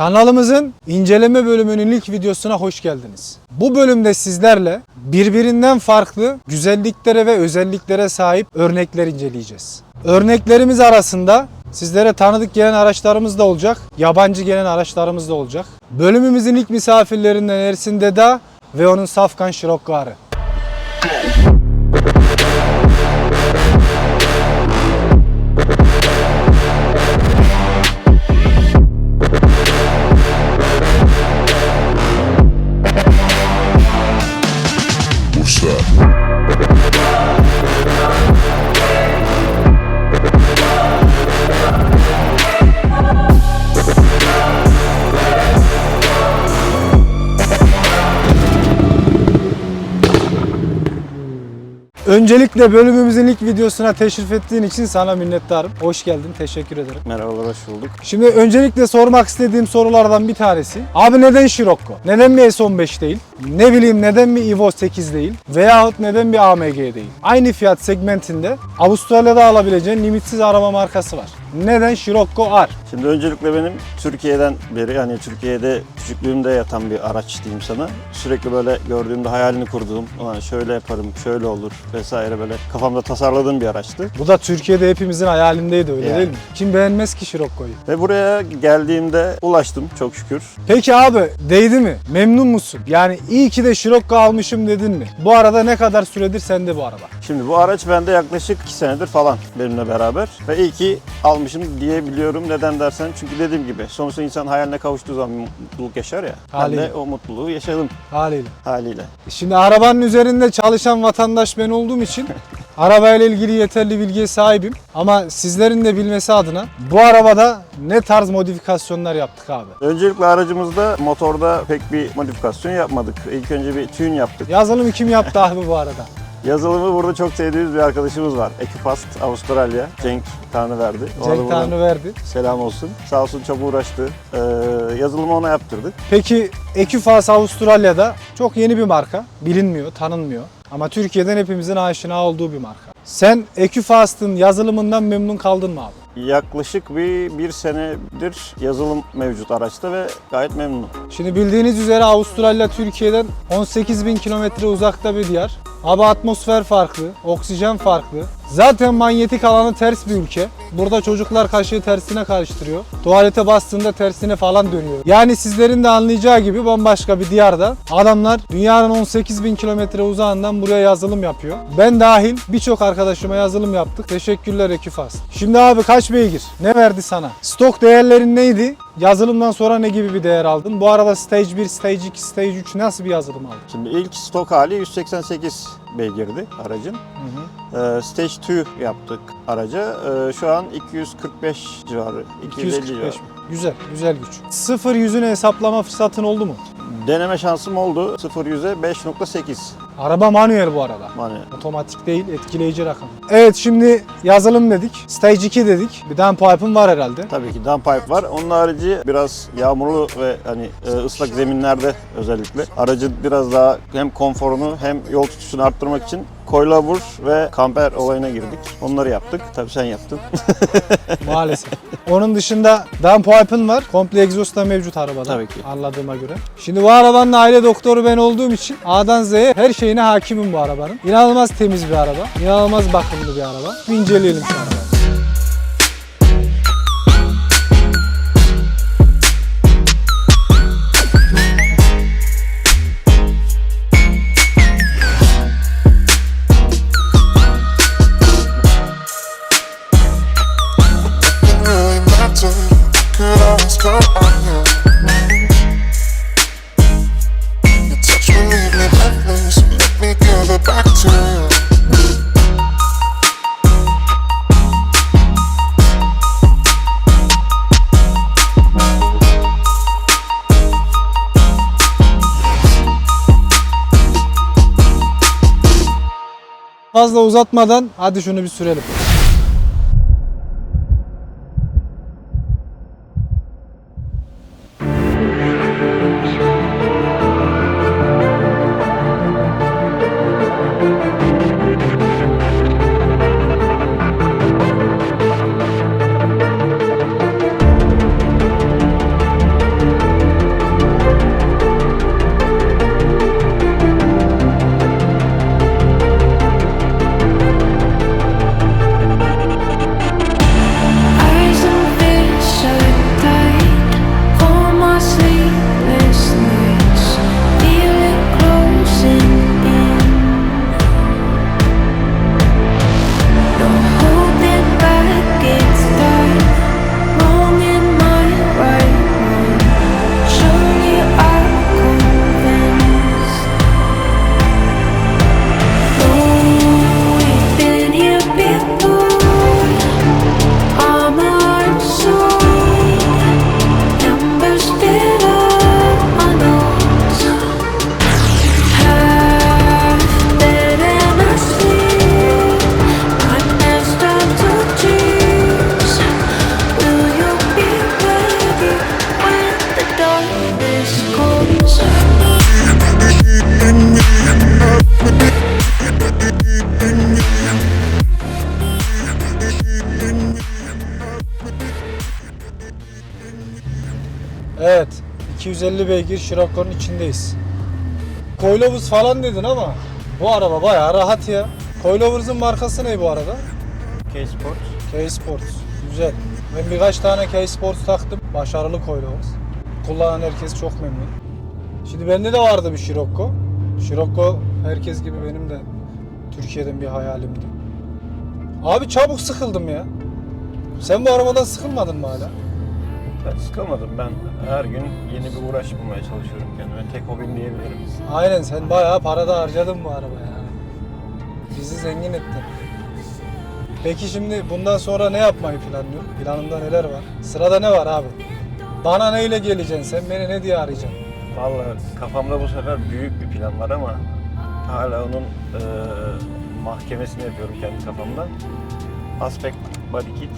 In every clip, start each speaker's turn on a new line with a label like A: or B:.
A: Kanalımızın inceleme bölümünün ilk videosuna hoş geldiniz. Bu bölümde sizlerle birbirinden farklı güzelliklere ve özelliklere sahip örnekler inceleyeceğiz. Örneklerimiz arasında sizlere tanıdık gelen araçlarımız da olacak, yabancı gelen araçlarımız da olacak. Bölümümüzün ilk misafirlerinden Ersin Deda ve onun Safkan Şirokkarı. Öncelikle bölümümüzün ilk videosuna teşrif ettiğin için sana minnettarım. Hoş geldin, teşekkür ederim.
B: Merhabalar, hoş bulduk.
A: Şimdi öncelikle sormak istediğim sorulardan bir tanesi. Abi neden Scirocco? Neden bir S15 değil? Ne bileyim neden bir Evo 8 değil? Veyahut neden bir AMG değil? Aynı fiyat segmentinde Avustralya'da alabileceğin limitsiz araba markası var. Neden Scirocco R?
B: Şimdi öncelikle benim Türkiye'den beri yani Türkiye'de küçüklüğümde yatan bir araç diyeyim sana. Sürekli böyle gördüğümde hayalini kurduğum, ulan şöyle yaparım, şöyle olur vesaire böyle kafamda tasarladığım bir araçtı.
A: Bu da Türkiye'de hepimizin hayalindeydi öyle
B: Yani.
A: değil mi? Kim beğenmez ki Scirocco'yu?
B: Ve buraya geldiğimde ulaştım çok şükür.
A: Peki abi değdi mi? Memnun musun? Yani iyi ki de Scirocco almışım dedin mi? Bu arada ne kadar süredir sende bu araba?
B: Şimdi bu araç bende yaklaşık 2 senedir falan benimle beraber. Ve iyi ki almışım diyebiliyorum. Neden dersen çünkü dediğim gibi sonuçta insan hayaline kavuştuğu zaman bir mutluluk yaşar ya.
A: Haliyle.
B: Ben de o mutluluğu yaşadım
A: Haliyle.
B: haliyle.
A: Şimdi arabanın üzerinde çalışan vatandaş ben olduğum için arabayla ilgili yeterli bilgiye sahibim. Ama sizlerin de bilmesi adına bu arabada ne tarz modifikasyonlar yaptık abi?
B: Öncelikle aracımızda motorda pek bir modifikasyon yapmadık. İlk önce bir tune yaptık.
A: Yazılımı kim yaptı abi bu arada?
B: Yazılımı burada çok sevdiğimiz bir arkadaşımız var. Ekipast Avustralya. Cenk Tanrı verdi. Ona da
A: Cenk
B: buradan
A: Tanrı verdi.
B: Selam olsun. Sağ olsun çok uğraştı. Ee, yazılımı ona yaptırdık.
A: Peki Ekifas Avustralya'da çok yeni bir marka. Bilinmiyor, tanınmıyor. Ama Türkiye'den hepimizin aşina olduğu bir marka. Sen Ekifast'ın yazılımından memnun kaldın mı abi?
B: Yaklaşık bir, bir senedir yazılım mevcut araçta ve gayet memnunum.
A: Şimdi bildiğiniz üzere Avustralya Türkiye'den 18 bin kilometre uzakta bir diyar. Abi atmosfer farklı, oksijen farklı. Zaten manyetik alanı ters bir ülke. Burada çocuklar kaşığı tersine karıştırıyor. Tuvalete bastığında tersine falan dönüyor. Yani sizlerin de anlayacağı gibi bambaşka bir diyarda adamlar dünyanın 18 bin kilometre uzağından buraya yazılım yapıyor. Ben dahil birçok arkadaşıma yazılım yaptık. Teşekkürler Ekifas. Şimdi abi kaç beygir? Ne verdi sana? Stok değerlerin neydi? Yazılımdan sonra ne gibi bir değer aldın? Bu arada Stage 1, Stage 2, Stage 3 nasıl bir yazılım aldın?
B: Şimdi ilk stok hali 188 beygirdi aracın. Ee, Stage 2 yaptık araca. Ee, şu an 245 civarı, 250 civarı.
A: 245 mi? Güzel, güzel güç. Sıfır yüzünü hesaplama fırsatın oldu mu?
B: Deneme şansım oldu. 0-100'e 5.8
A: Araba manuel bu arada.
B: manuel.
A: Otomatik değil, etkileyici rakam. Evet şimdi yazılım dedik, Stage 2 dedik. Bir downpipe'ın var herhalde.
B: Tabii ki downpipe var. Onun harici biraz yağmurlu ve hani e, ıslak zeminlerde özellikle aracı biraz daha hem konforunu hem yol tutuşunu arttırmak için coilover ve kamper olayına girdik. Onları yaptık. Tabii sen yaptın.
A: Maalesef. Onun dışında downpipe'ın var. Komple egzoz da mevcut arabada.
B: Tabii ki.
A: Anladığıma göre. Şimdi bu arabanın aile doktoru ben olduğum için A'dan Z'ye her şeyine hakimim bu arabanın. İnanılmaz temiz bir araba. İnanılmaz bakımlı bir araba. İnceleyelim şu arabayı. Uzatmadan hadi şunu bir sürelim. 250 beygir Scirocco'nun içindeyiz. Coilovers falan dedin ama bu araba bayağı rahat ya. Coilovers'ın markası ne bu arada?
B: K-Sport.
A: K-Sports. Güzel. Ben birkaç tane K-Sports taktım. Başarılı Coilovers. Kullanan herkes çok memnun. Şimdi bende de vardı bir Scirocco. Scirocco herkes gibi benim de Türkiye'den bir hayalimdi. Abi çabuk sıkıldım ya. Sen bu arabadan sıkılmadın mı hala?
B: Ben sıkılmadım. Ben her gün yeni bir uğraş bulmaya çalışıyorum kendime. Tek hobim diyebilirim.
A: Aynen sen bayağı para da harcadın bu arabaya. Bizi zengin ettin. Peki şimdi bundan sonra ne yapmayı planlıyorsun? Planında neler var? Sırada ne var abi? Bana neyle geleceksin? Sen beni ne diye arayacaksın?
B: Vallahi kafamda bu sefer büyük bir plan var ama hala onun eee, mahkemesini yapıyorum kendi kafamda. Aspect Body Kit.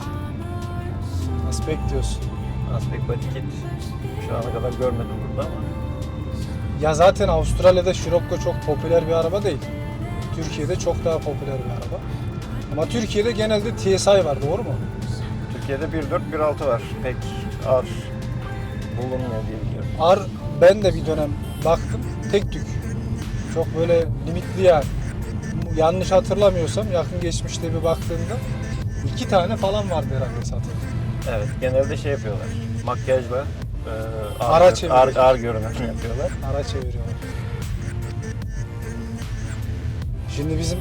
A: Aspekt diyorsun.
B: Aspect Body Kit şu ana kadar görmedim burada ama
A: Ya zaten Avustralya'da Scirocco çok popüler bir araba değil. Türkiye'de çok daha popüler bir araba. Ama Türkiye'de genelde TSI var doğru mu?
B: Türkiye'de 1.4 1.6 var. Pek az bulunmuyor diye biliyorum.
A: Ar ben de bir dönem baktım tek tük. Çok böyle limitli yani. Yanlış hatırlamıyorsam yakın geçmişte bir baktığımda iki tane falan vardı herhalde satıldı.
B: Evet, genelde şey yapıyorlar. Makyajla
A: Ara
B: ağır,
A: çeviriyor.
B: ağır, ağır görünen yapıyorlar.
A: Ara çeviriyorlar. Şimdi bizim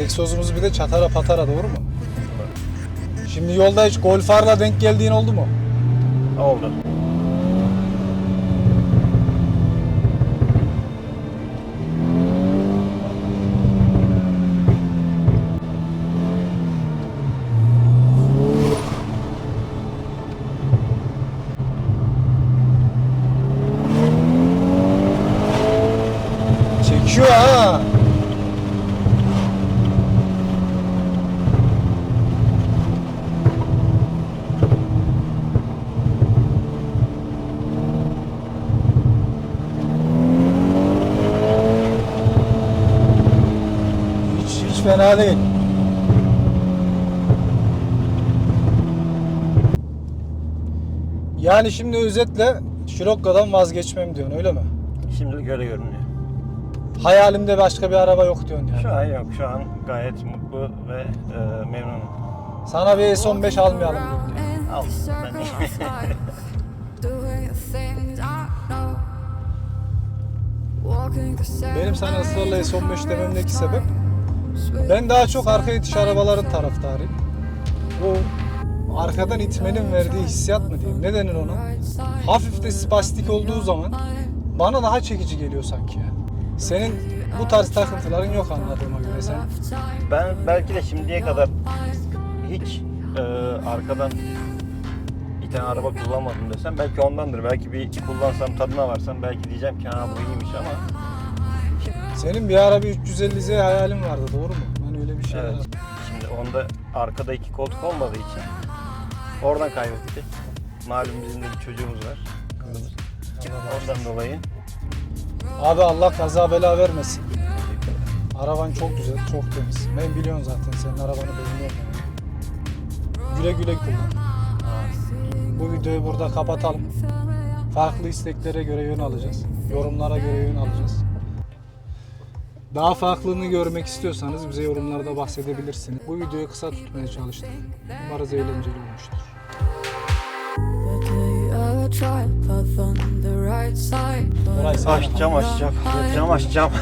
A: egzozumuz bir de çatara patara doğru mu? Şimdi yolda hiç golfarla denk geldiğin oldu mu?
B: Oldu.
A: Çekiyor ha. Hiç, hiç fena değil. Yani şimdi özetle Scirocco'dan vazgeçmem diyorsun öyle mi?
B: Şimdilik öyle görünüyor.
A: Hayalimde başka bir araba yok diyorsun yani.
B: Şu an yok. Şu an gayet mutlu ve eee memnunum.
A: Sana bir S15 almayalım diyorum.
B: Al. Ben
A: Benim sana ısrarla S15 dememdeki sebep ben daha çok arka itiş arabaların taraftarıyım. O arkadan itmenin verdiği hissiyat mı diyeyim? Ne denir ona? Hafif de spastik olduğu zaman bana daha çekici geliyor sanki ya. Senin bu tarz takıntıların yok anladığıma göre sen.
B: Ben belki de şimdiye kadar hiç eee, arkadan iten araba kullanmadım desem belki ondandır. Belki bir kullansam tadına varsam belki diyeceğim ki ha bu iyiymiş ama
A: Senin bir ara bir 350Z hayalin vardı doğru mu? Ben öyle bir şey
B: evet. Şimdi onda arkada iki koltuk olmadığı için oradan kaybettik. Malum bizim de bir çocuğumuz var. Kızımız. Ondan dolayı
A: Abi Allah kaza bela vermesin. Araban çok güzel, çok temiz. Ben biliyorum zaten senin arabanı beğeniyorum. Güle güle kullan. Bu videoyu burada kapatalım. Farklı isteklere göre yön alacağız. Yorumlara göre yön alacağız. Daha farklılığını görmek istiyorsanız bize yorumlarda bahsedebilirsiniz. Bu videoyu kısa tutmaya çalıştım. Umarız eğlenceli olmuştur.
C: Try path on the right side. but
A: Orayı sen
B: Aç cam açacağım. Cam açacağım.